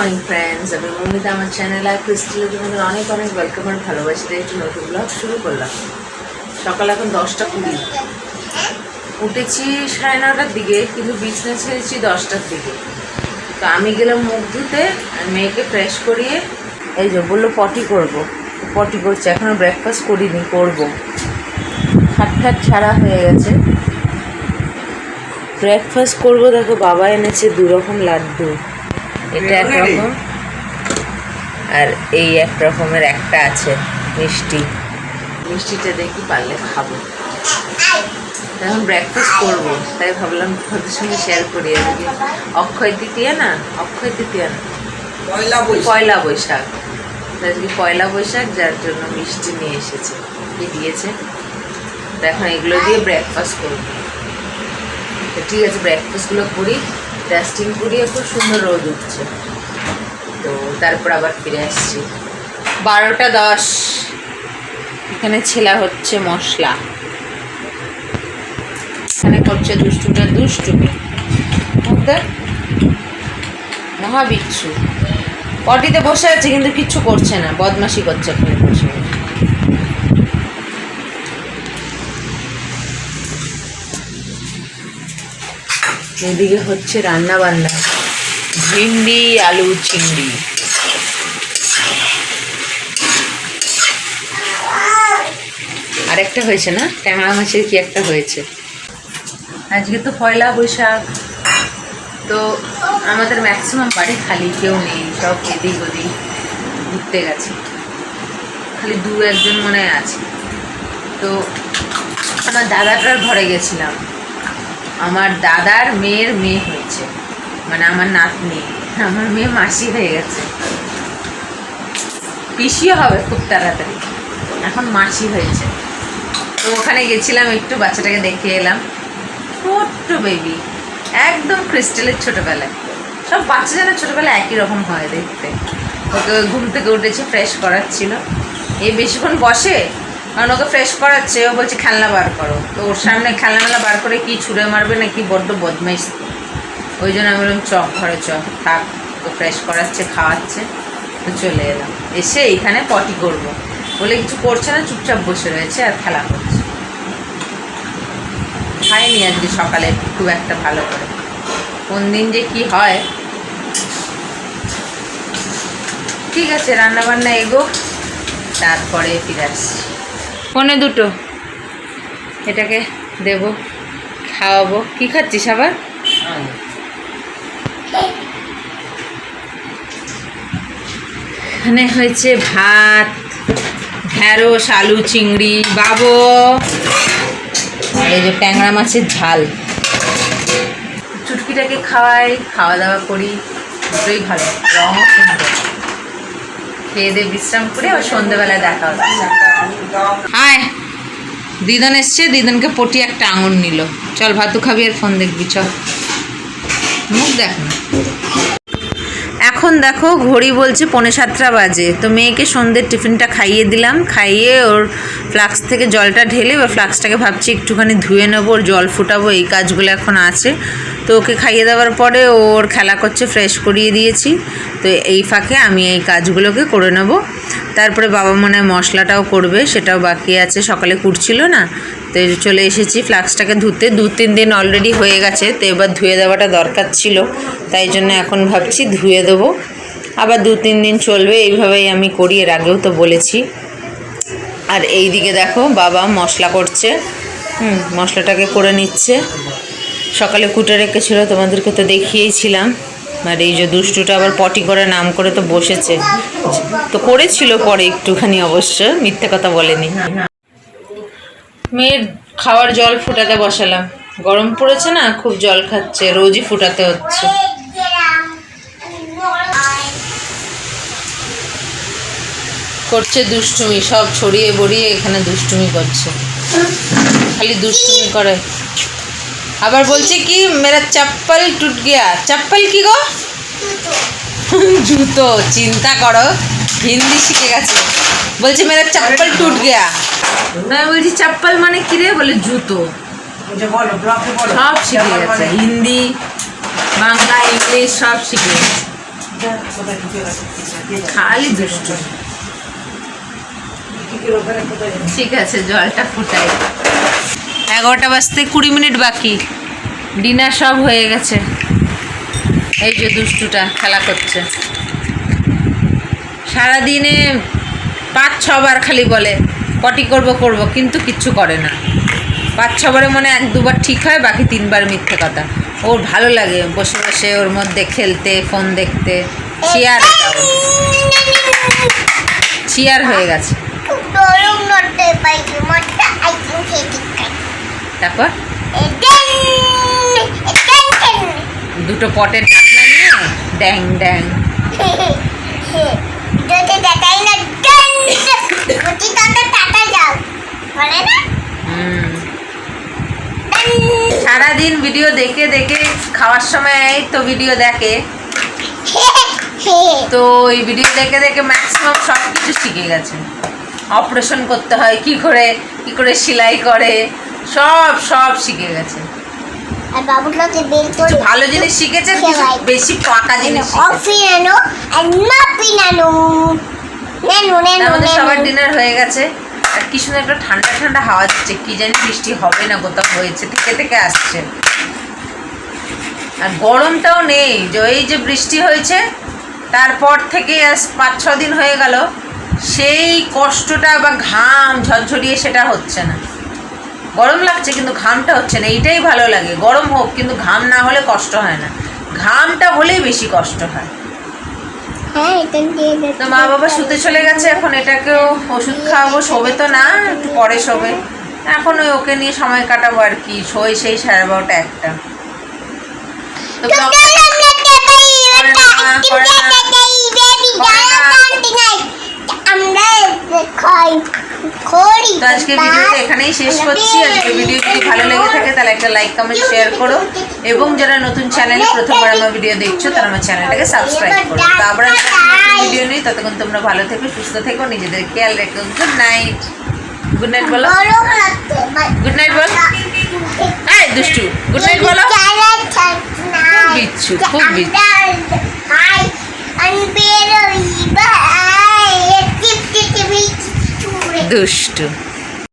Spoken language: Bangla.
মর্নিং ফ্রেন্ডস আমি মমিতা আমার চ্যানেল আর ক্রিস্টালে তোমাদের অনেক অনেক ওয়েলকাম আর ভালোবাসি দিয়ে একটু নতুন ব্লগ শুরু করলাম সকাল এখন দশটা কুড়ি। উঠেছি সাড়ে নটার দিকে, কিন্তু বিছনা ছেড়েছি দশটার দিকে। তো আমি গেলাম মুখ ধুতে, আর মেয়েকে ফ্রেশ করিয়ে, এই যে বলল পটি করব। পটি করছে এখনও ব্রেকফাস্ট করিনি, করব। ঠাট ছাড়া হয়ে গেছে। ব্রেকফাস্ট করব, দেখো বাবা এনেছে দু রকম লাড্ডু। এটা এক রকম। আর এই এক রকমের একটা আছে মিষ্টি। মিষ্টিটা দেখি পারলে খাব? এখন ব্রেকফাস্ট করব তাই ভাবলাম তোমাদের সঙ্গে শেয়ার করি। আজকে অক্ষয় তৃতীয়া না? অক্ষয় তৃতীয়া না? পয়লা বৈশাখ। পয়লা বৈশাখ। আজকে পয়লা বৈশাখ যার জন্য মিষ্টি নিয়ে এসেছে। কি দিয়েছে? তো এখন এগুলো দিয়ে ব্রেকফাস্ট করব। ঠিক আছে ব্রেকফাস্টগুলো করি। ডাস্টিং করিয়ে খুব সুন্দর রোদ উঠছে। তো তারপর আবার ফিরে আসছি। বারোটা দশ। এখানে ছেলা হচ্ছে মশলা। এখানে করছে দুষ্টুটা দুষ্টুমি। মহাবিচ্ছু। পটিতে বসে আছে কিন্তু কিচ্ছু করছে না, বদমাশি করছে এখানে বসে বসে। এদিকে হচ্ছে রান্না বান্না ভিন্ডি আলু চিংড়ি। আরেকটা হয়েছে না? ট্যাংরা মাছের কি একটা হয়েছে? আজকে তো পয়লা বৈশাখ। তো আমাদের ম্যাক্সিমাম বাড়ি খালি কেউ নেই সব এদিক ওদিক ঘুরতে গেছে। খালি দু একজন মনে আছে। তো আমার দাদাটার ঘরে গেছিলাম। আমার দাদার মেয়ের মেয়ে হয়েছে। মানে আমার নাতনি। আমার মেয়ে মাসি হয়ে গেছে। পিসিও হবে খুব তাড়াতাড়ি। এখন মাসি হয়েছে। তো ওখানে গেছিলাম, একটু বাচ্চাটাকে দেখে এলাম। ছোট্ট বেবি একদম ক্রিস্টালের ছোটোবেলায়। সব বাচ্চা যেন ছোটোবেলায় একই রকম হয় দেখতে। ওকে ঘুম থেকে উঠেছে ফ্রেশ করাচ্ছিল। এই বেশিক্ষণ বসে? কারণ ওকে ফ্রেশ করাচ্ছে, ও বলছে, খেলনা বার করো। তো ওর সামনে খেলনা মেলা বার করে কি ছুঁড়ে মারবে না কি বড্ড বদমাইশ? ওই জন্য আমি বললাম চক ঘরে চক থাক তো ফ্রেশ করাচ্ছে, খাওয়াচ্ছে। তো চলে এলাম। এসে এইখানে পটি করব। বলে কিছু করছে না, চুপচাপ বসে রয়েছে আর খেলা করছে। খায়নি আজকে সকালে, খুব একটা ভালো করে। কোন দিন যে কি হয়। ঠিক আছে রান্না বান্না এগো, তারপরে ফিরে আসছি। পনে দুটো। এটাকে দেব, খাওয়াবো। কি খাচ্ছিস আবার? এখানে হয়েছে ভাত, ঢ্যাঁড়স, আলু, চিংড়ি, বাবো। এই যে ট্যাংরা মাছের ঝাল। চুটকিটাকে খাওয়াই, খাওয়া দাওয়া করি, দুটোই ভালো। রঙও সুন্দর। খেয়ে দিয়ে বিশ্রাম করে আবার সন্ধ্যেবেলায় দেখা হচ্ছে দিদন এসছে, দিদনকে পটি একটা আঙুর নিল। চল, ভাতু খাবি আর ফোন দেখবি, চল। মুখ দেখ না। এখন দেখো, ঘড়ি বলছে পৌনে সাতটা বাজে। তো মেয়েকে সন্ধ্যের টিফিনটা খাইয়ে দিলাম। খাইয়ে ওর ফ্লাক্স থেকে জলটা ঢেলে ওর ফ্লাক্সটাকে ভাবছি একটুখানি ধুয়ে নেব, ওর জল ফুটাবো, এই কাজগুলো এখন আছে। তো ওকে খাইয়ে দেওয়ার পরে ওর খেলা করছে ফ্রেশ করিয়ে দিয়েছি। তো এই ফাঁকে আমি এই কাজগুলোকে করে নেব। তারপরে বাবা মনে হয় মশলাটাও করবে, সেটাও বাকি আছে, সকালে কুটছিল না। তো চলে এসেছি, ফ্লাক্সটাকে ধুতে। দু তিন দিন অলরেডি হয়ে গেছে, তো এবার ধুয়ে দেওয়াটা দরকার ছিল। তাই জন্য এখন ভাবছি ধুয়ে দেবো। আবার দু তিন দিন চলবে, এইভাবেই আমি করি, এর আগেও তো বলেছি। আর এই দিকে দেখো, বাবা মশলা করছে। হুম, মশলাটাকে করে নিচ্ছে। সকালে কুটে রেখেছিল, তোমাদেরকে তো দেখিয়েছিলাম। আর এই যে দুষ্টুটা আবার পটি করে নাম করে তো বসেছে। তো করেছিল পরে একটুখানি অবশ্য, মিথ্যে কথা বলেনি। মেয়ের খাওয়ার জল ফুটাতে বসালাম। গরম পড়েছে না, খুব জল খাচ্ছে, রোজই ফুটাতে হচ্ছে। করছে দুষ্টুমি, সব ছড়িয়ে বড়িয়ে এখানে দুষ্টুমি করছে। খালি দুষ্টুমি করে। আবার বলছে কি মেরা চপ্পল টুট গিয়া। চপ্পল কি গো? জুতো। চিন্তা করো হিন্দি শিখে গেছে। বলছে মেরা চপ্পল টুট গিয়া। আমি বলছি চপ্পল মানে কি রে? বলে জুতো। সব শিখে গেছে। হিন্দি বাংলা ইংলিশ সব শিখে গেছে। খালি দুষ্টু? ঠিক আছে জলটা ফুটাই। এগারোটা বাজতে কুড়ি মিনিট বাকি। ডিনার সব হয়ে গেছে। এই যে দুষ্টুটা খেলা করছে। সারাদিনে পাঁচ ছবার খালি বলে, পটি করব করব, কিন্তু কিচ্ছু করে না। পাঁচ ছবারে মনে এক দুবার ঠিক হয়, বাকি তিনবার মিথ্যে কথা। ওর ভালো লাগে বসে বসে ওর মধ্যে খেলতে, ফোন দেখতে। চেয়ার চেয়ার হয়ে গেছে। তারপর? দুটো পটের ঢাকনা নিয়ে ড্যাং ড্যাং। সারাদিন ভিডিও দেখে দেখে খাওয়ার সময় তো ভিডিও দেখে। তো এই ভিডিও দেখে দেখে ম্যাক্সিমাম সব কিছু শিখে গেছে। অপারেশন করতে হয়, কি করে কি করে সেলাই করে সব সব শিখে গেছে। আর বাবুটাকে বের কিছু করে ভালো জিনিস শিখেছে কিছু বেশি পাকা জিনিস শিখেছে। কফি নানো আর মাপি নানো। নেনু নেনু আমাদের সবার ডিনার হয়ে গেছে। আর কি সুন্দর একটা ঠান্ডা ঠান্ডা হাওয়া দিচ্ছে কি জানি বৃষ্টি হবে না কোথাও হয়েছে থেকে থেকে আসছে। আর গরমটাও নেই যে এই যে বৃষ্টি হয়েছে তারপর থেকে আজ পাঁচ ছ দিন হয়ে গেল সেই কষ্টটা বা ঘাম ঝরঝরিয়ে সেটা হচ্ছে না। গরম লাগছে কিন্তু ঘামটা হচ্ছে না এইটাই ভালো লাগে গরম হোক কিন্তু ঘাম না হলে কষ্ট হয় না ঘামটা হলেই বেশি কষ্ট হয় হ্যাঁ তো মা বাবা শুতে চলে গেছে এখন এটাকেও ওষুধ খাওয়াবো শোবে তো না একটু পরে শোবে এখন ওই ওকে নিয়ে সময় কাটাবো আর কি শোয় সেই সাড়ে বারোটা একটা তো তো আজকে ভিডিওটা এখানেই শেষ করছি। আজকে ভিডিও যদি ভালো লেগে থাকে তাহলে একটা লাইক কমেন্ট শেয়ার করো। এবং যারা নতুন চ্যানেলে প্রথমবার আমার ভিডিও দেখছ তারা আমার চ্যানেলটাকে সাবস্ক্রাইব করো। তো আবার ভিডিও নেই ততক্ষণ তোমরা ভালো থেকো সুস্থ থেকো নিজেদের খেয়াল রেখো। গুড নাইট গুড নাইট বলো। গুড নাইট বল। এই দুষ্টু গুড নাইট বলো। খুব বিচ্ছু, খুব বিচ্ছু। দুষ্টু।